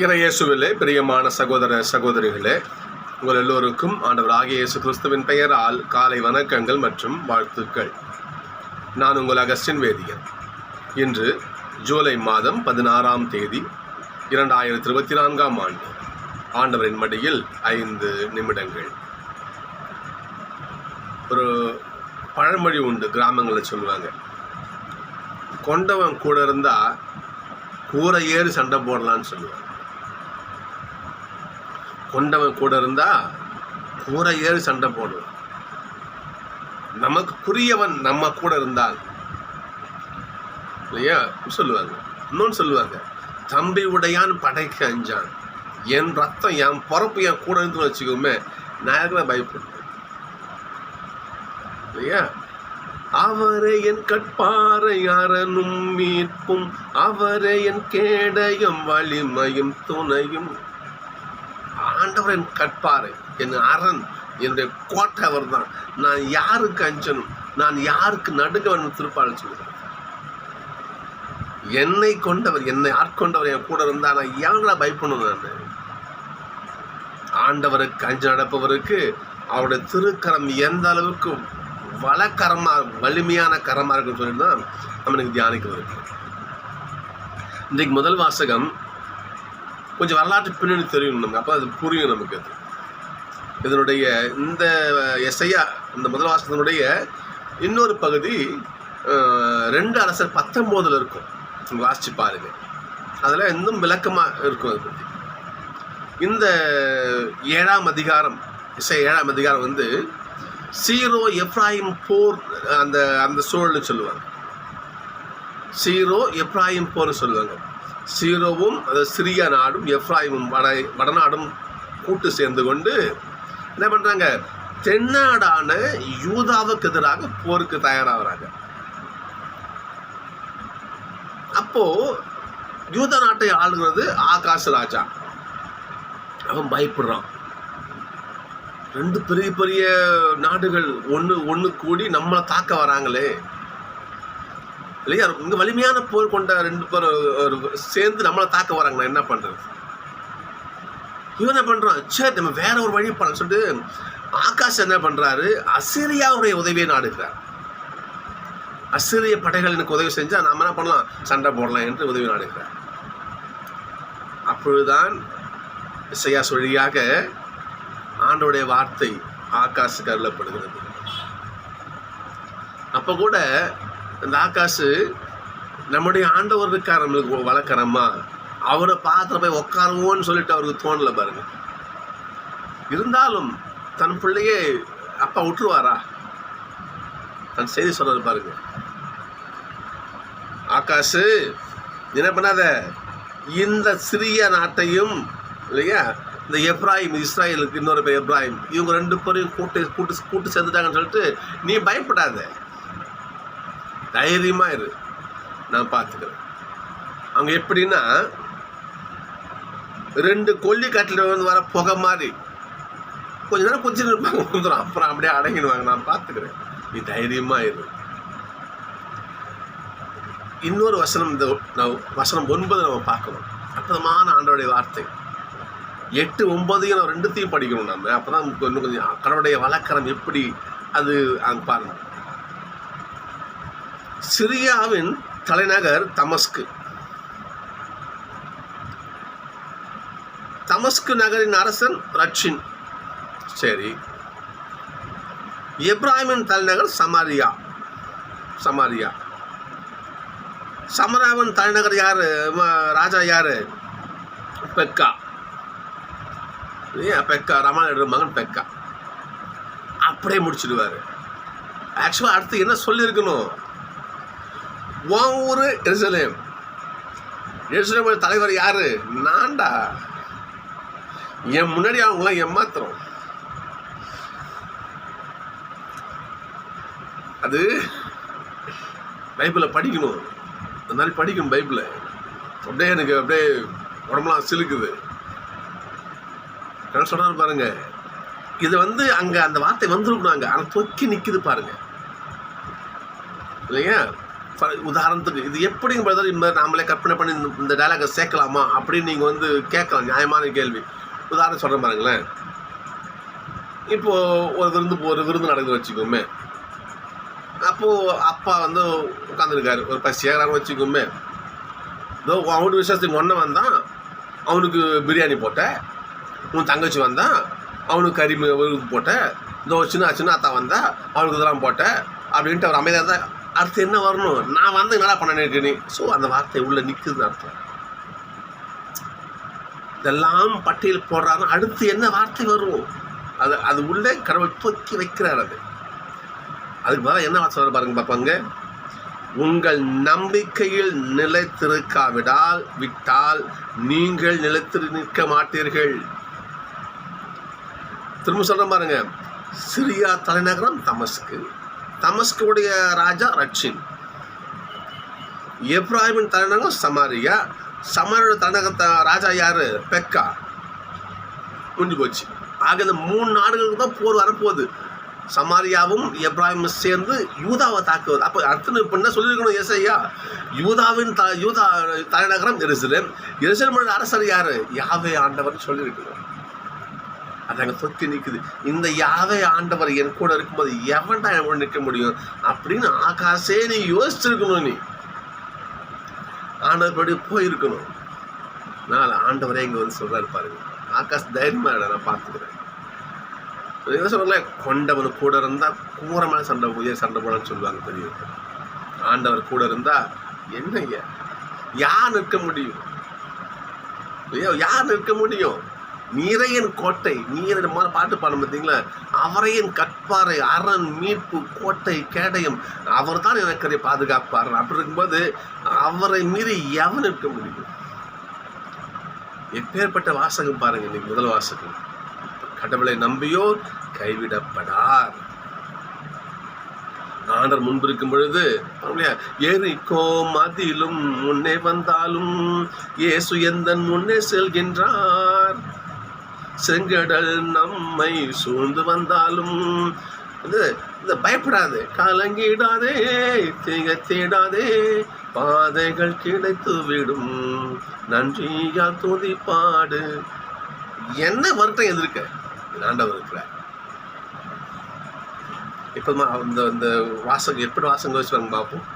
இறையேசுவிலே பிரியமான சகோதர சகோதரிகளே உங்கள் எல்லோருக்கும் ஆண்டவர் ஆகிய இயேசு கிறிஸ்துவின் பெயரால் காலை வணக்கங்கள் மற்றும் வாழ்த்துக்கள். நான் உங்கள் அகஸ்டின் வேதியன். இன்று ஜூலை மாதம் பதினாறாம் தேதி இரண்டாயிரத்தி இருபத்தி நான்காம் ஆண்டு ஆண்டவரின் மடியில் ஐந்து நிமிடங்கள். ஒரு பழமொழி உண்டு கிராமங்களில் சொல்லுவாங்க. கொண்டவன் கூட இருந்தால் கூரை ஏறி சண்டை போடலான்னு சொல்லுவாங்க. கொண்டவன் கூட இருந்தா கூரை ஏறி சண்டை போடுவான் நமக்கு புரியவன் நம்ம கூட இருந்தால். இல்லையா? சொல்லுவாங்க. இன்னொன்று சொல்லுவாங்க. தம்பி உடையான் படைக்க அஞ்சான். என் ரத்தம் என் பிறப்பு என் கூட இருந்து வச்சுக்கோமே நான் இருக்கிற பயப்படுவேன் இல்லையா? அவரே என் கட்பாறை அரணும் மீட்பும் அவரே என் கேடயம் வலிமையும் துணையும் ஆண்டவர் என் கட்பாறை என் அரண் என்னுடைய கோட்டை அவர் தான் நான் யாருக்கு அஞ்சனும்? நான் யாருக்கு நடுங்க வேண்டும் திருப்பாள் என்னை கொண்டவர் என்னை ஆட்கொண்டவர் என் கூட இருந்தால் நான் ஏன்டா பயப்படணும் நான்? ஆண்டவருக்கு அஞ்சு நடப்பவருக்கு அவருடைய திருக்கரம் எந்த அளவுக்கு வளக்கரமாக வலிமையான கரமாக இருக்குன்னு சொல்லிட்டு தான் நம்ம தியானிக்க வருது இன்றைக்கு முதல் வாசகம் கொஞ்சம் வரலாற்று பின்னணி தெரியும் நமக்கு. அப்போ அது புரியும் நமக்கு அது. இதனுடைய இந்த எஸ்ஐயா இந்த முதல் வாசத்தினுடைய இன்னொரு பகுதி ரெண்டு அரசர் பத்தொம்போதில் இருக்கும். நீங்க வாசிச்சு பாருங்க. அதில் இன்னும் விளக்கமாக இருக்கும் அதை பற்றி இந்த ஏழாம் அதிகாரம் இசை ஏழாம் அதிகாரம் வந்து சீரோ எப்ராஹிம் போர் அந்த அந்த சூழல்னு சொல்லுவாங்க. சீரோ எப்ராஹிம் போர்னு சொல்லுவாங்க. சீரோவும் அது சிறிய நாடும் எப்ராஹிமும் வட வடநாடும் கூட்டு சேர்ந்து கொண்டு என்ன பண்ணுறாங்க தென்னாடான யூதாவுக்கு எதிராக போருக்கு தயாராகிறாங்க. அப்போ யூத நாட்டை ஆளுகிறது ஆகாஷ் ராஜா. அவன் பயப்படுறான். ரெண்டு பெரிய பெரிய நாடுகள் ஒன்று ஒன்று கூடி நம்மளை தாக்க வராங்களே. இல்லையா? இங்கே வலிமையான போர் கொண்ட ரெண்டு பேர் ஒரு சேர்ந்து நம்மளை தாக்க வராங்க. நான் என்ன பண்ணுறது இவன் என்ன பண்ணுறான் சரி நம்ம வேற ஒரு வழி பண்ண சொல்லிட்டு ஆகாஷ் என்ன பண்ணுறாரு அசிரியாவுடைய உதவியை நாடுகிறார். அசிரிய படைகள் எனக்கு உதவி செஞ்சால் நாம என்ன பண்ணலாம்? சண்டை போடலாம் என்று உதவி நாடுகிறார். அப்பொழுதுதான் இசையா சொல்லியாக ஆண்டோடைய வார்த்தை ஆகாஷ் அருளப்படுகிறது. அப்போ கூட இந்த ஆகாஷு நம்முடைய ஆண்டவர் இருக்கார் நம்மளுக்கு வளர்க்குறோமா அவரை பார்த்துல போய் உட்காருவோன்னு சொல்லிட்டு அவருக்கு தோணல பாருங்க. இருந்தாலும் தன் பிள்ளையே அப்பா விட்டுருவாரா? தன் செய்தி சொல்றது பாருங்க. ஆகாஷு என்ன பண்ணாத? இந்த சிறிய நாட்டையும் இல்லையா? இந்த எப்ராஹிம் இஸ்ராயலுக்கு இன்னொரு பேர் எப்ராஹிம். இவங்க ரெண்டு பேரையும் கூட்டு கூட்டு கூட்டு சேர்ந்துட்டாங்கன்னு சொல்லிட்டு நீ பயப்படாத. தைரியமாக இரு. நான் பார்த்துக்கிறேன். அவங்க எப்படின்னா ரெண்டு கொல்லி கட்டில் வந்து வர புகை மாதிரி. கொஞ்ச நேரம் குச்சிட்டு இருப்பாங்க வந்துடும் அப்புறம் அப்படியே அடங்கிடுவாங்க. நான் பார்த்துக்கிறேன். நீ தைரியமாக இரு. இன்னொரு வசனம் இந்த வசனம் ஒன்பது நம்ம பார்க்கணும். அற்புதமான ஆண்டோடைய வார்த்தை. எட்டு ஒன்பதையும் நம்ம ரெண்டுத்தையும் படிக்கணும் நம்ம அப்போ தான் இன்னும் கொஞ்சம் கடவுளுடைய வழக்கரம் எப்படி அது அங்கே பாருங்கள் சிரியாவின் தலைநகர் தமஸ்கு. தமஸ்கு நகரின் அரசன் ரட்சின். சரி. எப்ராஹிமின் தலைநகர் சமாரியா. சமாரியா. சமராவின் தலைநகர் யார்? ராஜா யார்? பெக்கா. ஏன் பெக்கா? ரமான மகன் பெக்கா. அப்படியே முடிச்சிடுவாரு. ஆக்சுவலாக அடுத்து என்ன சொல்லியிருக்கணும்? உன் ஊர் எருசலேம். எருசலேம் தலைவர் யார்? நான்டா. என் முன்னாடி அவங்களாம் ஏமாத்துறோம். அது பைபிளை படிக்கணும். அந்த மாதிரி படிக்கணும் பைபிளை. அப்படியே எனக்கு அப்படியே உடம்புலாம் சிலுக்குது. என்ன சொன்னார் பாருங்க. இது வந்து அங்கே அந்த வார்த்தை வந்திருக்கணும் அங்கே ஆனால் தொக்கி நிற்கிது பாருங்க. இல்லையா? உதாரணத்துக்கு இது எப்படிங்க பிரதர் இந்த நாமளே கற்பனை பண்ணி இந்த- டைலாகை சேர்க்கலாமா அப்படின்னு நீங்கள் வந்து கேட்கலாம் நியாயமான கேள்வி. உதாரணம் சொல்கிறேன் பாருங்களேன். இப்போது ஒரு விருந்து ஒரு விருந்து நடக்குது வச்சுக்கோமே. அப்போது அப்பா வந்து உட்காந்துருக்காரு ஒரு பசியாகிறான்னு வச்சுக்கோமே. இதோ அவனுக்கு விசேஷத்துக்கு ஒன்று வந்தான் அவனுக்கு பிரியாணி போட்ட உன் தங்கச்சி வந்தான் அவனுக்கு கறி மி- போட்டேன் இதோ சின்ன சின்ன அத்தா வந்தா அவனுக்கு இதெல்லாம் போட்டேன் அப்படின்ட்டு அவர் அமைதியாக தான் அடுத்து என்ன வரணும்? நான் வந்து என்னடா பண்ண நீ ஸோ அந்த வார்த்தை உள்ளே நிற்குதுன்னு அர்த்தம். இதெல்லாம் பட்டியல் போடுறாரு. அடுத்து என்ன வார்த்தை வரும்? அது அது உள்ளே கடவுள் தூக்கி வைக்கிறார் அது. அதுக்கு பதிலாக என்ன வார்த்தை வரும் பாருங்க பார்ப்பாங்க உங்கள் நம்பிக்கையில் நிலைத்திருக்காவிடால் விட்டால் நீங்கள் நிலைத்து நிற்க மாட்டீர்கள். திரும்ப சொல்கிறேன் பாருங்க. சிரியா தலைநகரம் தமஸ்கு தமஸ்குடைய ராஜா ரட்சின். எப்ராஹிமின் தலைநகரம் சமாரியா. சமாரியோட தலைநகர த- ராஜா யார்? பெக்கா. முடிஞ்சு போச்சு. ஆக இந்த மூணு நாடுகளுக்கு தான் போர் வரப்போகுது. சமாரியாவும் எப்ராஹிமும் சேர்ந்து யூதாவை தாக்குவது. அப்போ அடுத்து இப்போ என்ன சொல்லியிருக்கணும் எஸ்ஐயா யூதாவின் த யூதா தலைநகரம் எருசலேம். எரிசிலமுடைய அரசர் யார்? யாவே ஆண்டவர் சொல்லியிருக்கணும். அது அங்கே தொக்கி நிற்குது இந்த யாவை ஆண்டவர் என் கூட இருக்கும்போது எவன்டா என் கூட நிற்க முடியும் அப்படின்னு ஆகாசே நீ யோசிச்சிருக்கணும் நீ. ஆண்டவர் படி போயிருக்கணும். நான் ஆண்டவரே இங்கே வந்து சொல்றாரு பாருங்க. ஆகாஷ் தைரியமாக நான் பார்த்துக்கிறேன். என்ன கொண்டவன் கூட இருந்தால் கூரமான சண்டை உயர் சண்டை போடன்னு சொல்லுவாங்க பெரியவங்க ஆண்டவர் கூட இருந்தால் என்னங்க யார் நிற்க முடியும்? ஐயோ யார் நிற்க முடியும்? நீரையன் கோட்டை நீரை மாதிரி பாட்டு பாடம் பார்த்தீங்களா? அவரையின் கற்பாறை அரண் மீட்பு கோட்டை கேடயம் அவர் தான் எனக்கு பாதுகாப்பார். அப்படி இருக்கும்போது அவரை மீறி எவன் இருக்க முடியும்? எப்பேற்பட்ட வாசகம் பாருங்க இன்னைக்கு முதல் வாசகம். கடவுளை நம்பியோர் கைவிடப்படார். ஆண்டர் முன்பு இருக்கும் பொழுது இல்லையா எரிக்கோ மதிலும் முன்னே வந்தாலும் இயேசு எந்தன் முன்னே செல்கின்றார். செங்கடல் நம்மை சூழ்ந்து வந்தாலும் இது இந்த பயப்படாது கலங்கிடாதே திகத்திடாதே பாதைகள் கிடைத்து விடும். நன்றியா துதிப்பாடு என்ன வருத்தம் எதிர்க்க? ஆண்டவர் இருக்கிறார் இப்போ இந்த இந்த வாசகம் எப்படி வாசகம் வச்சுருவாங்க பார்ப்போம்.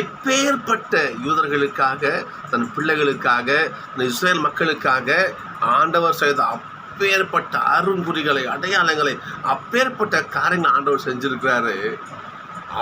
இப்பேற்பட்ட யூதர்களுக்காக தன் பிள்ளைகளுக்காக இஸ்ரேல் மக்களுக்காக ஆண்டவர் செய்த அப்பேற்பட்ட அருங்குறிகளை அடையாளங்களை அப்பேற்பட்ட காரியங்களை ஆண்டவர் செஞ்சுருக்கிறாரு.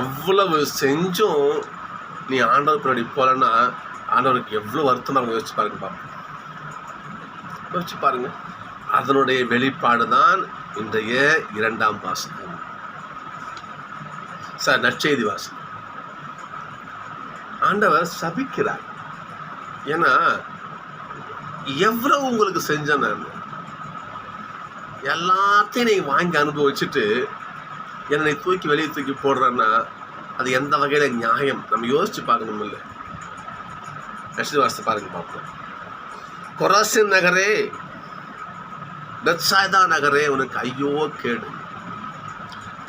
அவ்வளவு செஞ்சும் நீ ஆண்டவர் பின்னாடி போகலன்னா ஆண்டவருக்கு எவ்வளோ வருத்தமாக இருக்கும் யோசிச்சு பாருங்க பார்ப்போம் யோசிச்சு பாருங்க. அதனுடைய வெளிப்பாடு தான் இன்றைய இரண்டாம் வாசகம். சார் நற்செய்தி வாசகம். ஆண்டவர் சபிக்கிறார். ஏன்னா எவ்வளவு உங்களுக்கு செஞ்சேன் நான் எல்லாத்தையும் நீ வாங்கி அனுபவிச்சுட்டு என்னை தூக்கி வெளியே தூக்கி போடுறேன்னா அது எந்த வகையில் நியாயம்? நம்ம யோசிச்சு பார்க்கணும் இல்லை. கஷ்டி வாசத்தை பாருங்க பார்ப்போம். கொராசின் நகரே பெத்சாய்தா நகரே உனக்கு ஐயோ கேடு.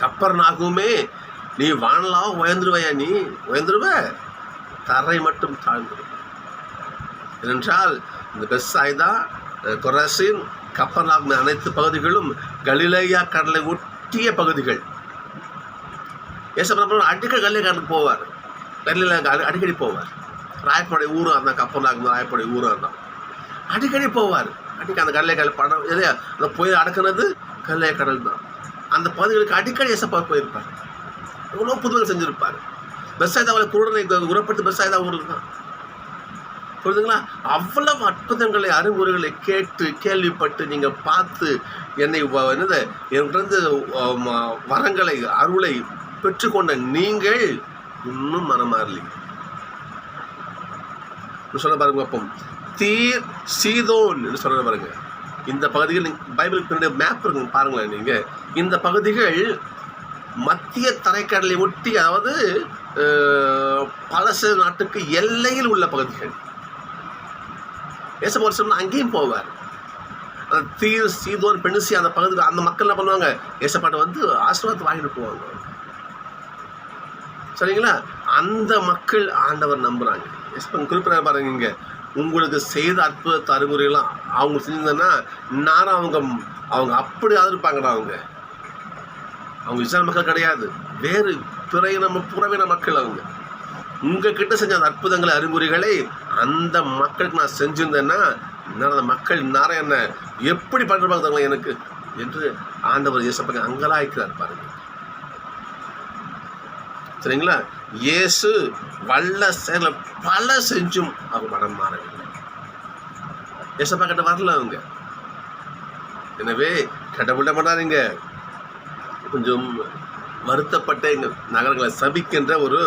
கப்பர் நாகுமே நீ வானலாக உயர்ந்துருவையா நீ? உயர்ந்துருவ? தரை மட்டும் தாழ்ந்துடும் ஏனென்றால் இந்த பெஸ்ஸாய்தா கொராசின் கப்பர்நாக் அனைத்து பகுதிகளும் கலிலேயா கடலை ஒட்டிய பகுதிகள். ஏசப்பிரபு அடிக்கடி கலிலே கடலுக்கு போவார். கலில அடிக்கடி போவார். ராயப்படை ஊரும் அந்த கப்பர்நாக் ராயப்படை ஊரும் இருந்தால் அடிக்கடி போவார். அடிக்கடி அந்த கடலை கடல் படம் இல்லையா அந்த புயல் அடக்குனது கல்லைய கடல் தான். அந்த பகுதிகளுக்கு அடிக்கடி ஏசப்பா போயிருப்பார். எவ்வளோ புதுமைகள் செஞ்சுருப்பார். பெஸ்ஸாய்தாவில் குருடனை உரப்பட்டு பெஸ்ஸாய்தா ஊரில் தான். புரிதுங்களா அவ்வளவு அற்புதங்களை அறிவுரைகளை கேட்டு கேள்விப்பட்டு நீங்கள் பார்த்து என்னை என்னது என்கிட்ட வரங்களை அருளை பெற்றுக்கொண்ட நீங்கள் இன்னும் மனமாறலீங்க. சொல்ல பாருங்க அப்போ தீர் சீதோன் என்று சொல்ற பாருங்க. இந்த பகுதிகள் நீங்க- பைபிளுக்கு பின்னாடி மேப் இருக்குங்க பாருங்களேன் நீங்கள் இந்த பகுதிகள் மத்திய தரைக்கடலை ஒட்டி அதாவது பலச நாட்டுக்கு எல்லையில் உள்ள பகுதிகள். ஏசப்பா சொன்னால் அங்கேயும் போவார். அந்த தீர் சீதோன் பெணுசி அந்த பகுதியில் அந்த மக்கள் என்ன பண்ணுவாங்க? ஏசப்பாட்டை வந்து ஆசீர்வாதத்தை வாங்கிட்டு போவாங்க. சரிங்களா? அந்த மக்கள் ஆண்டவர் நம்புகிறாங்க எஸ் குறிப்பிட பாருங்க இங்கே. உங்களுக்கு செய்த அற்புத அறிகுறிகளாம் அவங்க செஞ்சிருந்தேன்னா நேரம் அவங்க அவங்க அப்படி ஆதரிப்பாங்கடா அவங்க. அவங்க இஸ்லாமிய மக்கள் கிடையாது. வேறு பிற புறவின மக்கள் அவங்க. உங்கள் கிட்ட செஞ்ச அந்த அற்புதங்களை அறிகுறிகளை அந்த மக்களுக்கு நான் செஞ்சிருந்தேன்னா நான் அந்த மக்கள் நேரம் என்ன எப்படி பண்ணுற தெரியுமா எனக்கு என்று ஆண்டவர் இயேசப்பங்க அங்கலாய்க்கிறார் பாருங்க. சரிங்களா? இயேசு வல்ல செயல பல செஞ்சும் அவங்க மனம் மாறவில்லை. இயேசப்பா கிட்ட வரல அவங்க. எனவே கடவுள மாட்டாருங்க கொஞ்சம் வருத்தப்பட்ட எங்கள் நகரங்களை சபிக்கின்ற ஒரு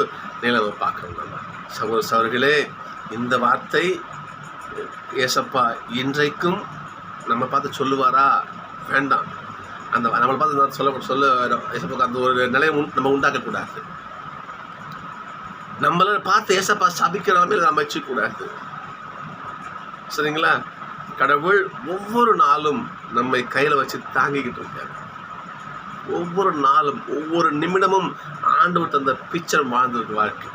நிலைமை பார்க்குறோம் நம்ம. சகோதர சவர்களே இந்த வார்த்தை ஏசப்பா இன்றைக்கும் நம்ம பார்த்து சொல்லுவாரா? வேண்டாம். அந்த நம்மளை பார்த்து இந்த சொல்ல சொல்ல ஏசப்பாக்கு அந்த ஒரு நிலையை உண்- நம்ம உண்டாக்கக்கூடாது. நம்மளை பார்த்து ஏசப்பா சபிக்கிற மாதிரி நம்ம வச்சுக்கூடாது சரிங்களா? கடவுள் ஒவ்வொரு நாளும் நம்மை கையில் வச்சு தாங்கிக்கிட்டு இருக்காரு. ஒவ்வொரு நாளும் ஒவ்வொரு நிமிடமும் ஆண்டவர் தந்த பிக்சர் வாழ்ந்திருக்கு வாழ்க்கை.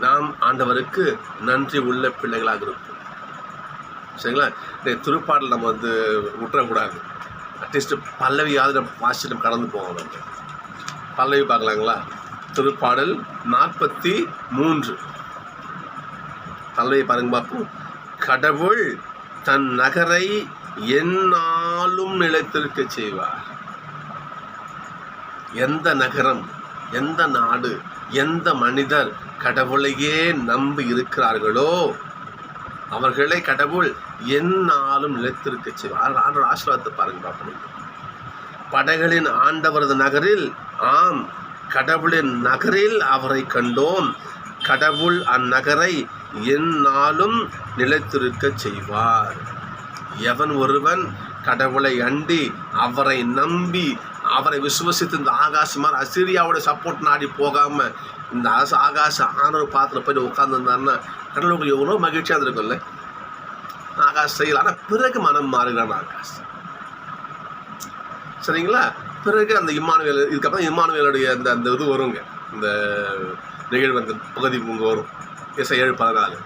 நாம் ஆண்டவருக்கு நன்றி உள்ள பிள்ளைகளாக இருப்போம். சரிங்களா? இந்த திருப்பாடல் நம்ம வந்து விட்டுறக்கூடாது. அட்லீஸ்ட் பல்லவியாவது நம்ம வாசிச்சு நம்ம கடந்து போவோம் நம்ம. பல்லவி பார்க்கலாங்களா? திருப்பாடல் நாற்பத்தி மூன்று. பல்லவி பாருங்க பார்ப்போம். கடவுள் தன் நகரை எந்நாளும் நிலைத்திருக்க செய்வார். எந்த நகரம் எந்த நாடு எந்த மனிதர் கடவுளையே நம்பி இருக்கிறார்களோ? அவர்களை கடவுள் என்னாலும் நிலைத்திருக்க செய்வார். ஆண்டவர் ஆசீர்வாதத்தை பாருங்க பார்ப்போம். படைகளின் ஆண்டவரது நகரில் ஆம் கடவுளின் நகரில் அவரை கண்டோம். கடவுள் அந்நகரை எந்நாளும் நிலைத்திருக்க செய்வார். எவன் ஒருவன் கடவுளை அண்டி அவரை நம்பி அவரை விசுவசித்து இந்த ஆகாசமாக அசிரியாவோட சப்போர்ட் நாடி போகாம இந்த ஆச ஆகாச ஆனவர் பாத்திர போய் உட்காந்துருந்தாருன்னா கடவுளுக்கு எவ்வளோ மகிழ்ச்சியாக இருக்கும்ல ஆகாஷ் செய்யல ஆனால் பிறகு மனம் மாறுகிறான் ஆகாஷ் சரிங்களா? பிறகு அந்த இம்மானுவேல் இதுக்கப்புறம் இம்மானுவேலுடைய அந்த அந்த இது வருங்க. இந்த நிகழ்வு அந்த பகுதி இங்கே வரும். இசை ஏழு பதினாலு.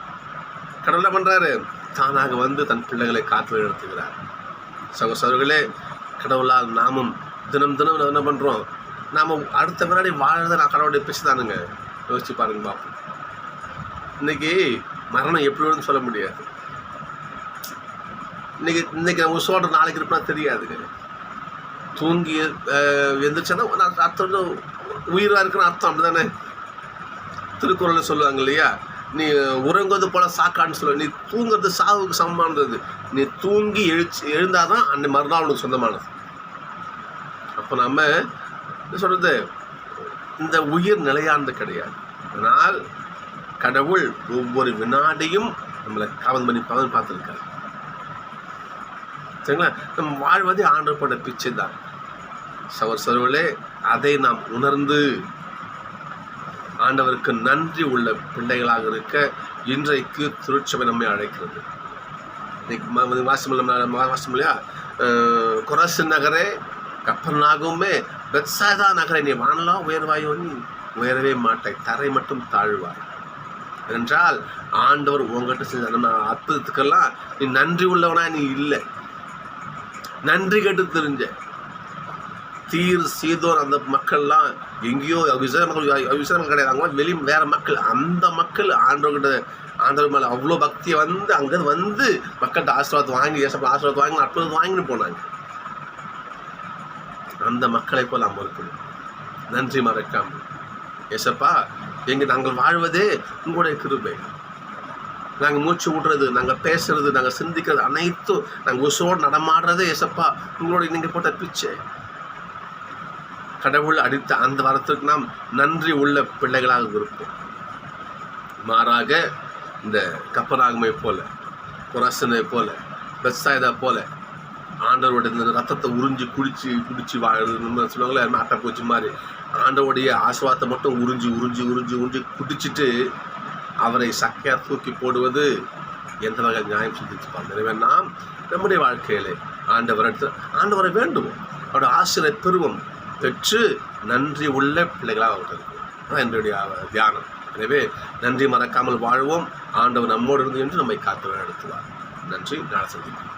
கடவுள் என்ன பண்ணுறாரு தானாக வந்து தன் பிள்ளைகளை காத்து எடுத்துக்கிறார். சகோ கடவுளால் நாமும் தினம் தினம் என்ன பண்ணுறோம் நாம் அடுத்த வினாடி வாழ்கிறத நான் கடவுளுடைய பேசுதானுங்க. யோசிச்சு பாருங்க பார்ப்போம் இன்றைக்கி மரணம் எப்படி வரும்னு சொல்ல முடியாது. இன்னைக்கு இன்னைக்கு நம்ம உசோட நாளைக்கு இருப்பா தெரியாதுங்க. தூங்கி அஹ், அர்த்தம் உயிராக இருக்குன்னு அர்த்தம் அப்படிதானே? திருக்குறளில் சொல்லுவாங்க இல்லையா? நீ உறங்குவது போல சாக்கான்னு சொல்லுவ நீ தூங்குறது சாவுக்கு சமமானது. நீ தூங்கி எழுச்சி எழுந்தாதான் அன்னை மறுநாள் உனக்கு சொந்தமானது. அப்போ நம்ம என்ன இந்த உயிர் நிலையானது கிடையாது. ஆனால் கடவுள் ஒவ்வொரு வினாடியும் நம்மளை கவன் பண்ணி பவன் பார்த்துருக்காரு. சரிங்களா? நம்ம வாழ்வதே ஆண்டவர் போட்ட பிச்சை தான் சவர் சர்வர்களே அதை நாம் உணர்ந்து ஆண்டவருக்கு நன்றி உள்ள பிள்ளைகளாக இருக்க இன்றைக்கு திருச்சபை நம்மை அழைக்கிறது. இன்னைக்கு ம- வாசம் வாசம் இல்லையா? கொரசு நகரே கப்பனாகவுமே பெத்சாதா நகரை நீ வானலாம் உயர்வாயோ நீ உயரவே மாட்டாய் தரை மட்டும் தாழ்வாய். என்றால் ஆண்டவர் உங்ககிட்ட செஞ்ச நம்ம அற்புதத்துக்கெல்லாம் நீ நன்றி உள்ளவனா நீ இல்லை. நன்றி கேட்டு தெரிஞ்ச. தீர் சீதோர் அந்த மக்கள்லாம் எங்கேயோ இஸ்ரேல் மக்கள் இஸ்ரேல் மக்கள் கிடையாது. அவங்க வெளி வேற மக்கள் அந்த மக்கள் ஆண்டவர்கிட்ட ஆண்டவர் மேலே அவ்வளோ பக்தியை வந்து அங்கேருந்து வந்து மக்கள்கிட்ட ஆசீர்வாதம் வாங்கி ஏசப்பட ஆசீர்வாதம் வாங்கி அற்புதம் வாங்கின்னு போனாங்க. அந்த மக்களை போல் நாம் இருக்கணும் நன்றி மறக்காம. ஏசப்பா எங்கள் நாங்கள் வாழ்வதே உங்களுடைய கிருபை. நாங்கள் மூச்சு விடுறது நாங்கள் பேசுறது நாங்கள் சிந்திக்கிறது அனைத்தும் நாங்கள் உசோடு நடமாடுறதே ஏசப்பா உங்களுடைய நீங்கள் போட்ட பிச்சை. கடவுள் அடித்த அந்த வாரத்திற்கு நாம் நன்றி உள்ள பிள்ளைகளாக இருப்போம். மாறாக இந்த கப்பராகமை போல புரசனை போல பெட்சாயதா போல ஆண்டவருடைய இந்த ரத்தத்தை உறிஞ்சி குடிச்சு குடிச்சு வாழணும்னு சொல்லுவாங்களே ஆட்டை போச்சு மாதிரி. ஆண்டவருடைய ஆசுவாத்தை மட்டும் உறிஞ்சி உறிஞ்சி உறிஞ்சி உறிஞ்சி குடிச்சிட்டு அவரை சக்கையாக தூக்கி போடுவது எந்த வகை நியாயம் சிந்திச்சுப்பாங்க எனவே நாம் நம்முடைய வாழ்க்கையில் ஆண்டவரை ஆண்டவரை வேண்டுவோம். அவருடைய ஆசிரியர் பெருவம் பெற்று நன்றி உள்ள பிள்ளைகளாக அவர் இருக்கும் அதான் என்னுடைய தியானம். எனவே நன்றி மறக்காமல் வாழ்வோம். ஆண்டவர் நம்மோடு இருந்து என்று நம்மை காத்து நடத்துவார் நன்றி. நாளை சந்திப்போம்.